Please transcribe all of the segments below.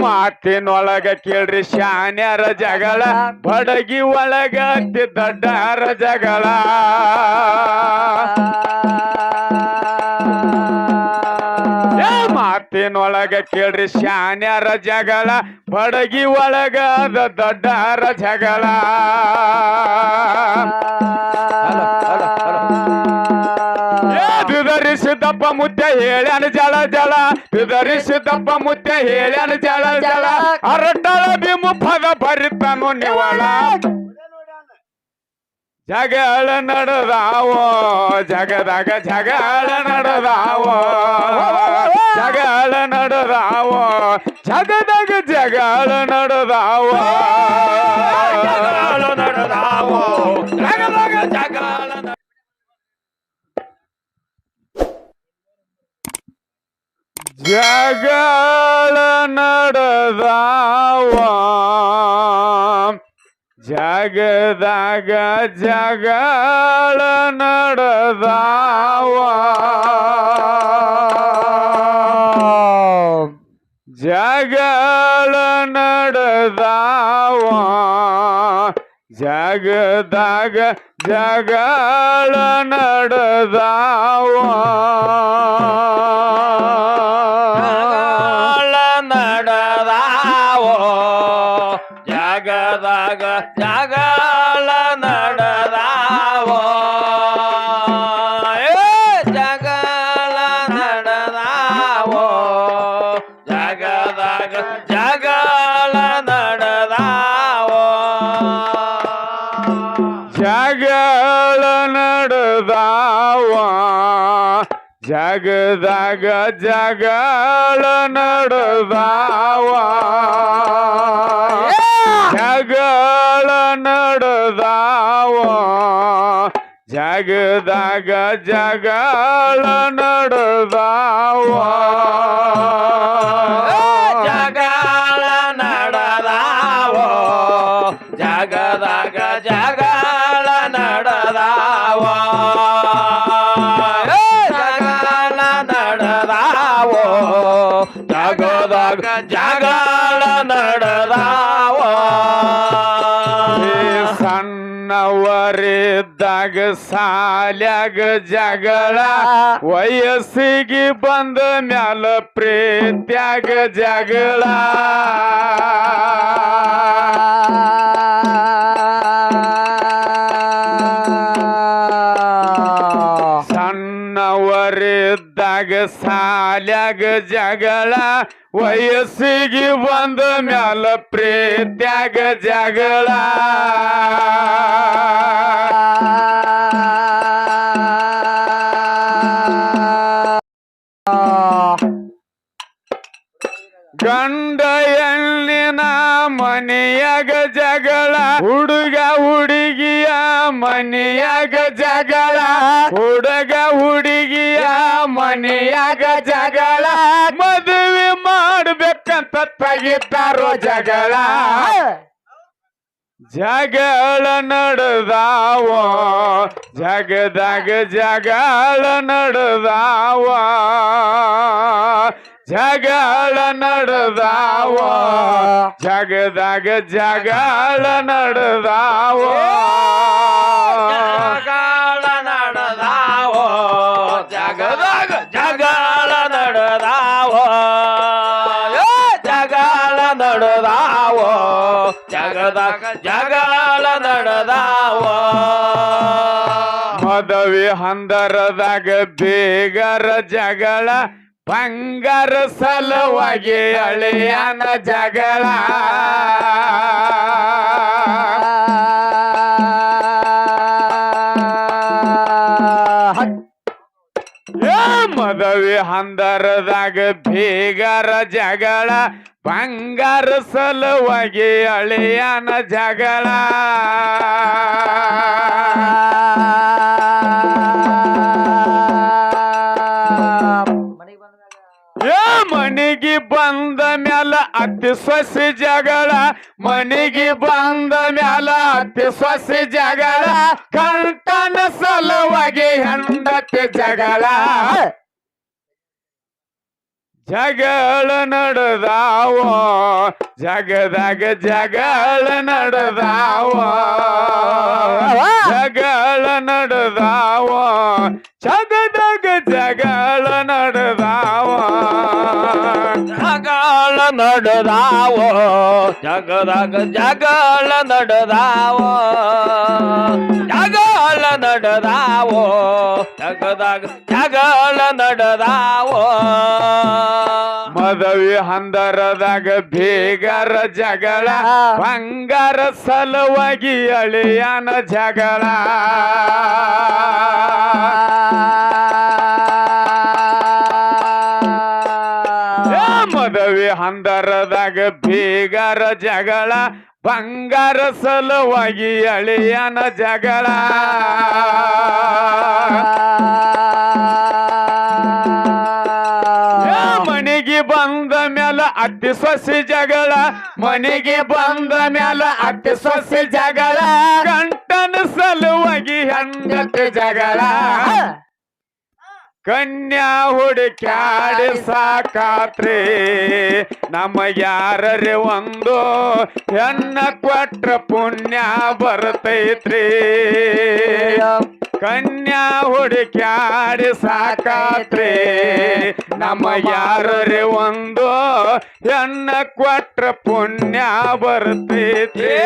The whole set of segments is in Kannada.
ಮಾತಿನೊಳಗ ಕೇಳ್ರಿ ಶಾನ್ಯರ ಜಗಳ, ಬಡಗಿ ಒಳಗ ದೊಡ್ಡರ ಜಗಳ. ಮಾತಿನೊಳಗ ಕೇಳ್ರಿ ಶಾನ್ಯರ ಜಗಳ, ಬಡಗಿ ಒಳಗ ದೊಡ್ಡರ ಜಗಳ. ಬಿದರಿಸಿದಪ್ಪ ಮುತ್ತೆ ಹೇಳ್ಯಾನ ಜಳ ಜಳ ಬಿದರಿಸಿದಪ್ಪ ಮುತ್ತೆ ಹೇಳ್ಯಾನ ಜಳ ಜಳ ಅರಟಳ ಬಿಮು ಪದ ಬರಿತನು ನಿವಳ ಜಗಳ ನಡೆದಾವೋ ಜಗದಾಗ ಜಗಳ ನಡೆದಾವೋ ಜಗಳ ನಡೆದಾವೋ ಜಗದಾಗ ಜಗಳ ನಡೆದಾವೋ ಜಗಳ ನಡೆದಾವ. ಜಗದಾಗ ಜಗಳ ನಡೆದಾವ. ಜಗಳ ನಡೆದಾವ. ಜಗದಾಗ ಜಗಳ ನಡೆದಾವ. ಜಗಳ ನಡೆದಾವೋ? ಜಗಳ ನಡೆದಾವೋ? ಜಗದಾಗ ಜಗಳ ನಡೆದಾವೋ? ಜಗಳ ನಡೆದಾವ? ಜಗದಾಗ ಜಗಳ ನಡೆದಾವ? ಜಗಳ ನಡೆದಾವ. ಜಗದಾಗ ಜಗಳ ನಡೆದಾವ. ಜಗಳ ನಡೆದಾವ. ಜಗದಾಗ ಜಗಳ ನಡೆದಾವೋ. ಜಗಳ ನಡೆದಾವೋ. ಜಗದಾಗ ಜಗಳ ಸಣ್ಣವರಿದ್ದಾಗ ಸಾಲ್ಯಾಗ ಜಗಳ. ವಯಸ್ಸಿಗೆ ಬಂದ ಮ್ಯಾಲ ಪ್ರೀತ್ಯಾಗ ಜಗಳ. ಸಾಲ್ಯಾಗ ಜಗಳ ವಯಸ್ಸಿಗೆ ಬಂದ ಮ್ಯಾಲ ಪ್ರೀತ್ಯಾಗ ಜಗಳ. ಗಂಡ ಮನೆಯಾಗ ಜಗಳ. ಹುಡುಗ ಹುಡುಗಿಯ ಮನೆಯಾಗ ಜಗಳ. ಹುಡುಗ ಹುಡುಗಿಯ ಮನೆಯಾಗ ಜಗಳ. ಮದುವೆ ಮಾಡ್ಬೇಕಂತ ತೆಗಿತಾರೋ ಜಗಳ. ಜಗಳ ನಡೆದಾವ. ಜಗದಾಗ ಜಗಳ ನಡೆದಾವ. ಜಗಳ ನಡೆದಾವ. ಜಗದಾಗ ಜಗಳ ನಡೆದಾವ. ಜಗಳ ನಡೆದಾವ. ಜಗದಾಗ ಜಗಳ ನಡೆದಾವ. ಜಗಳ ನಡೆದಾವ. ಜಗದಾಗ ಜಗಳ ನಡೆದಾವ. ಮದವಿ ಹಂದರದಾಗ ಬೇಗರ ಜಗಳ ಬಂಗಾರ ಸಲುವಾಗಿ ಅಳೆಯನ ಜಗಳ. ಮದವಿ ಹಂದರದಾಗ ಬೇಗರ ಜಗಳ. ಬಂಗಾರ ಸಲುವಾಗಿ ಅಳಿಯನ ಜಗಳ. ಮನಿಗೆ ಬಂದ ಮ್ಯಾಲ ಅತಿ ಸೊಸಿ ಜಗಳ, ಮನಿಗೆ ಬಂದ ಮ್ಯಾಲ ಅತಿ ಸೊಸಿ ಜಗಳ ಕಂಟನ ಸಲುವಾಗಿ ಹೆಂಡತಿ ಜಗಳ. ಜಗಳ ನಡೆದಾವ, ಜಗದಾಗ ಜಗಳ ನಡೆದಾವ. ಜಗಳ ನಡೆದಾವ, ಜಗದಾಗ ಜಗಳ ನಡೆದಾವ. ಜಗಳ ನಡೆದಾವೋ? ಜಗದಾಗ ಜಗಳ ನಡೆದಾವೋ? ಜಗಳ ನಡೆದಾವೋ? ಜಗದಾಗ ಜಗಳ ನಡೆದಾವೋ? ಮದವಿ ಹಂದರದಾಗ ಬೇಗರ ಜಗಳ, ಬಂಗಾರ ಸಲುವಾಗಿ ಅಳಿಯನ ಜಗಳ. ಹಂದರದಾಗ ಬೀಗರ ಜಗಳ, ಬಂಗಾರ ಸಲುವಾಗಿ ಅಳಿಯನ ಜಗಳ. ಮನೆಗೆ ಬಂದ ಮ್ಯಾಲ ಅತ್ತಿ ಸೊಸಿ ಜಗಳ ಮನೆಗೆ ಬಂದ ಮ್ಯಾಲ ಅತ್ತಿ ಸೊಸಿ ಜಗಳ. ಗಂಟನ ಸಲುವಾಗಿ ಹೆಂಗತಿ ಜಗಳ. ಕನ್ಯಾ ಹುಡುಕ್ಯಾಡಿ ಸಾಕಾತ್ರಿ. ನಮ್ಮ ಯಾರರೆ ಒಂದು ಹೆಣ್ಣ ಕೊಟ್ರ ಪುಣ್ಯ ಬರ್ತೈತ್ರಿ. ಕನ್ಯಾ ಹುಡುಕ್ಯಾಡಿ ಸಾಕಾತ್ರಿ. ನಮ್ಮ ಯಾರರೆ ಒಂದು ಹೆಣ್ಣ ಕೊಟ್ರ ಪುಣ್ಯ ಬರ್ತೈತ್ರಿ.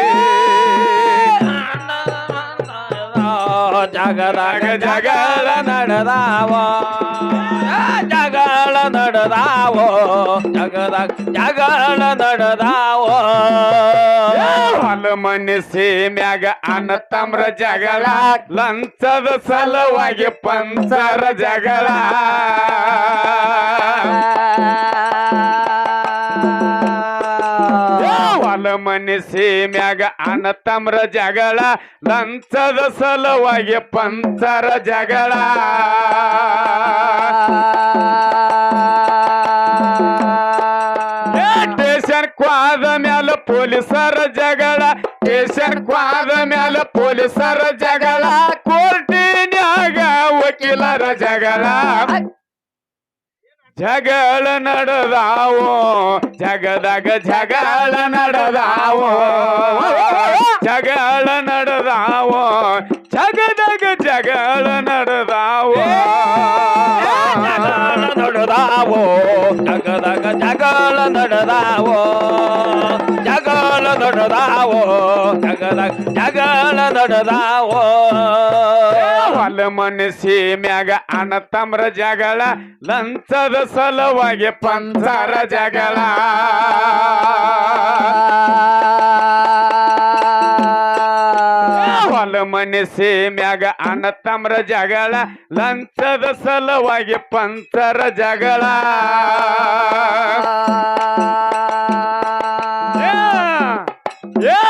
ಜಗದಾಗ ಜಗಳ ನಡೆದಾವೋ ಜಗಳ ನಡೆದಾವೋ ಜಗದಾಗ ಜಗಳ ನಡೆದಾವೋ ಹೊಲ ಮನೆ ಸೀಮ್ಯಾಗ ಅನ್ನ ತಮ್ರ ಜಗಳ ಲಂಚದ ಸಲುವಾಗಿ ಪಂಚರ ಜಗಳ ಹೊಲ ಮ್ಯಾಗ ಅನತಮ್ರ ತಮ್ರ ಜಗಳ, ಲಂಚದ ಸಲುವಾಗಿ ಪಂಚರ ಜಗಳ. ಸ್ಟೇಷನ್ ಕ್ವಾದ ಮ್ಯಾಲ ಪೊಲೀಸರ ಜಗಳ, ಸ್ಟೇಷನ್ ಕ್ವಾದ ಮ್ಯಾಲ ಪೊಲೀಸರ ಜಗಳ, ಕೋರ್ಟಿನ್ಯಾಗ ವಕೀಲರ ಜಗಳ. ಜಗಳ ನಡೆದಾವೋ? ಜಗದಾಗ ಜಗಳ ನಡೆದಾವೋ? ಜಗಳ ನಡೆದಾವೋ? ಜಗದಾಗ ಜಗಳ ನಡೆದಾವೋ? ನಡೆದಾವೋ? ಜಗದಗ ಜಗಳ ನಡೆದಾವೋ? ಜಗಳ ನಡೆದಾವೋ? ಜಗದಗ ಜಗಳ ನಡೆದಾವೋ? ಹೊಲ ಮನಸ್ಸಿ ಮ್ಯಾಗ ಅಣ್ಣ ತಮ್ರ ಜಗಳ, ಲಂಚದ ಸಲುವಾಗಿ ಪಂಚರ ಜಗಳ. ಹೊಲ ಮನಸ್ಸಿ ಮ್ಯಾಗ ಅಣ್ಣ ತಮ್ರ ಜಗಳ, ಲಂಚದ ಸಲವಾಗಿ ಪಂಚರ ಜಗಳ.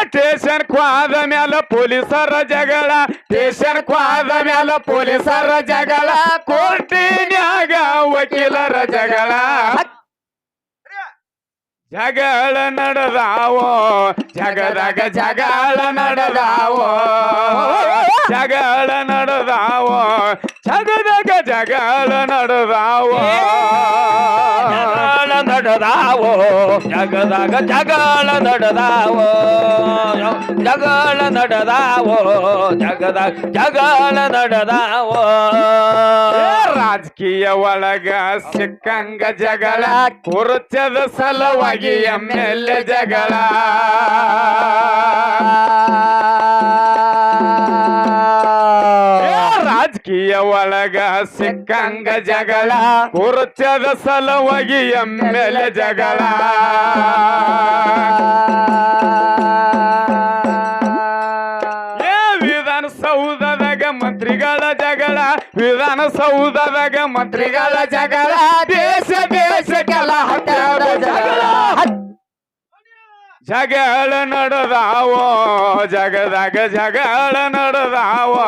ಸ್ಟೇಷನ್ ಕ್ವಾದ ಮ್ಯಾಲ ಪೊಲೀಸರ ಜಗಳ ಸ್ಟೇಷನ್ ಕ್ವಾದ ಮ್ಯಾಲ ಪೊಲೀಸರ ಜಗಳ, ಕೋರ್ಟಿನ್ಯಾಗ ವಕೀಲರ ಜಗಳ. ಜಗಳ ನಡೆದಾವೋ? ಜಗದಾಗ ಜಗಳ ನಡೆದಾವೋ? ಜಗಳ ನಡೆದಾವೋ? ಜಗದಾಗ ಜಗಳ ನಡೆದಾವೋ? ನಡೆದಾವೋ? ಜಗದಾಗ ಜಗಳ ನಡೆದಾವೋ? ಜಗಳ ನಡೆದಾವೋ? ಜಗದಾಗ ಜಗಳ ನಡೆದಾವೋ? ರಾಜಕೀಯ ಒಳಗ ಸಿಕ್ಕಂಗ ಜಗಳ, ಕುರುಚದ ಸಲುವಾಗಿ ಎಂ ಎಲ್ ಎ ಜಗಳ. ಸಿಕ್ಕಂಗ ಜಗಳ ಕುರ್ಚದ ಸಲುವಾಗಿ ಎಮ್ಮೆಲೆ ಜಗಳ. ವಿಧಾನಸೌಧದಾಗ ಮಂತ್ರಿಗಳ ಜಗಳ ವಿಧಾನಸೌಧದಾಗ ಮಂತ್ರಿಗಳ ಜಗಳ ದೇಶ ದೇಶಕ್ಕೆಲ್ಲ ಹತ್ಯಾರ ಜಗಳ. ಜಗಳ ನಡೆದಾವೋ ಜಗದಾಗ ಜಗಳ ನಡೆದಾವೋ.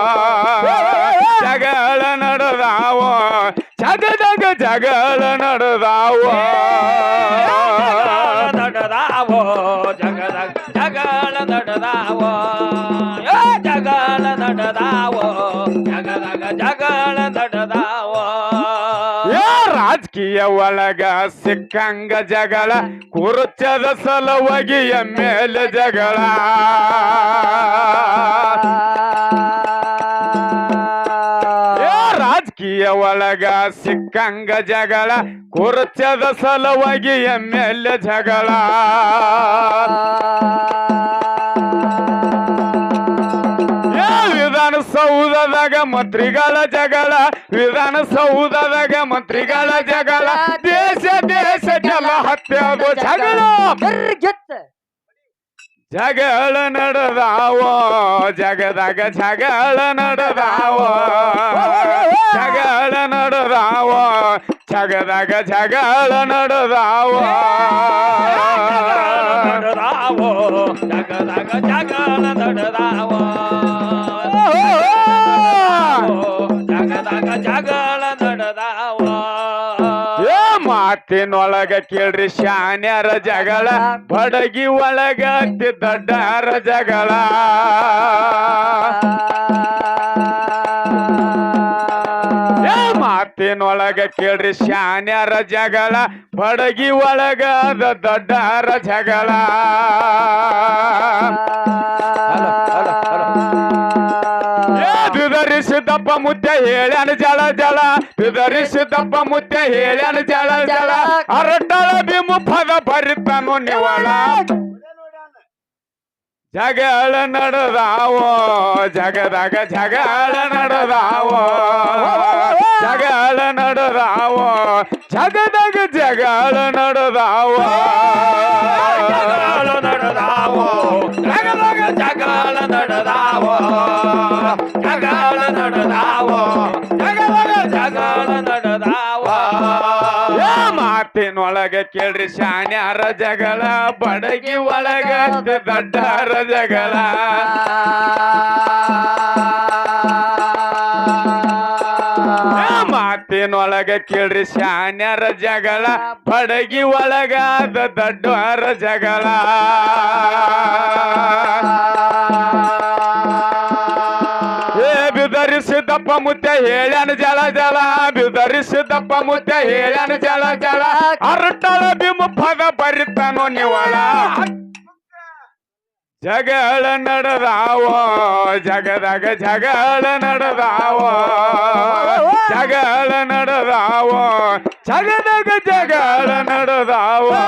ಜಗಳ ನಡೆದಾವೋ ಜಗದಾಗ ಜಗಳ ನಡೆದಾವೋ. ನಡೆದಾವೋ ಜಗದಾಗ ಜಗಳ ನಡೆದಾವೋ. ರಾಜಕೀಯ ಒಳಗ ಸಿಕ್ಕಂಗ ಜಗಳ, ಕುರುಚದ ಸಲುವಾಗಿ ಎಮ್ಮೆಲೆ ಜಗಳ. ರಾಜಕೀಯ ಒಳಗ ಸಿಕ್ಕಂಗ ಜಗಳ, ಕುರುಚದ ಸಲುವಾಗಿ ಎಮ್ಮೆಲೆ ಜಗಳ. ಮಂತ್ರಿಗಳ ಜಗಳ ವಿಧಾನಸೌಧದಾಗ ಮಂತ್ರಿಗಳ ಜಗಳ ದೇಶ ದೇಶ ಜಲ ಹತ್ಯದು ಜಗಳ. ಜಗಳ ನಡೆದಾವ ಜಗದಾಗ ಜಗಳ ನಡೆದಾವ. ಜಗಳ ನಡೆದಾವ ಜಗದಾಗ ಜಗಳ ನಡೆದಾವ ನಡೆದಾವ. ಜಗದಾಗ ಜಗಳ ನಡೆದಾವೋ. ಮಾತಿನೊಳಗ ಕೇಳ್ರಿ ಶಾನ್ಯರ ಜಗಳ, ಬಡಗಿ ಒಳಗ ಅತಿ ದೊಡ್ಡರ ಜಗಳ. ಮಾತಿನೊಳಗ ಕೇಳ್ರಿ ಶಾನ್ಯರ ಜಗಳ, ಬಡಗಿ ಒಳಗ ಅದ ದೊಡ್ಡರ ಜಗಳ. ಏ ಬಿದರಿಸಿದಪ್ಪ ಮುದ್ದೆ ಹೇಳ್ಯಾನ ಜಳ ಜಳ ಬಿದರಿಸಿದಪ್ಪ ಮುದ್ದೆ ಹೇಳ್ಯಾನ ಜಳ ಜಳ. ಅರಟಳ ಬಿಮು ಪದ ಬರಿತಾನು ನಿವಳ. ಜಗಳ ನಡೆದಾವೋ ಜಗದಾಗ ಜಗಳ ನಡೆದಾವೋ. ಜಗಳ ನಡೆದಾವೋ ಜಗದಾಗ ಜಗಳ ನಡೆದಾವೋ. ಜಗಳ ನಡೆದಾವೋ. ಜಗದಾಗ ಮಾತಿನೊಳಗ ಕೇಳ್ರಿ ಶಾನ್ಯಾರ ಜಗಳ, ಬಡಗಿ ಒಳಗ ದಡ್ಡಾರ ಜಗಳ. ಮಾತಿನೊಳಗ ಕೇಳ್ರಿ ಶಾನ್ಯಾರ ಜಗಳ, ಬಡಗಿ ಒಳಗ ದಡ್ಡಾರ ಜಗಳ. ಬಿದರಿಸಿದಪ್ಪ ಮುತ್ತೆ ಹೇಳ್ಯಾನ ಜಲ ಜಲ ಬಿದರಿಸಿದಪ್ಪ ಮುತ್ತೆ ಹೇಳ್ಯಾನ ಜಲ ಜಲ ಅರಟಳ ಬಿಮು ಪದ ಬರಿತಾನೋ ನಿವಳ ಜಗಳ ನಡೆದಾವೋ, ಜಗದಾಗ ಜಗಳ ನಡೆದಾವೋ. ಜಗಳ ನಡೆದಾವೋ, ಜಗದಾಗ ಜಗಳ ನಡೆದಾವೋ.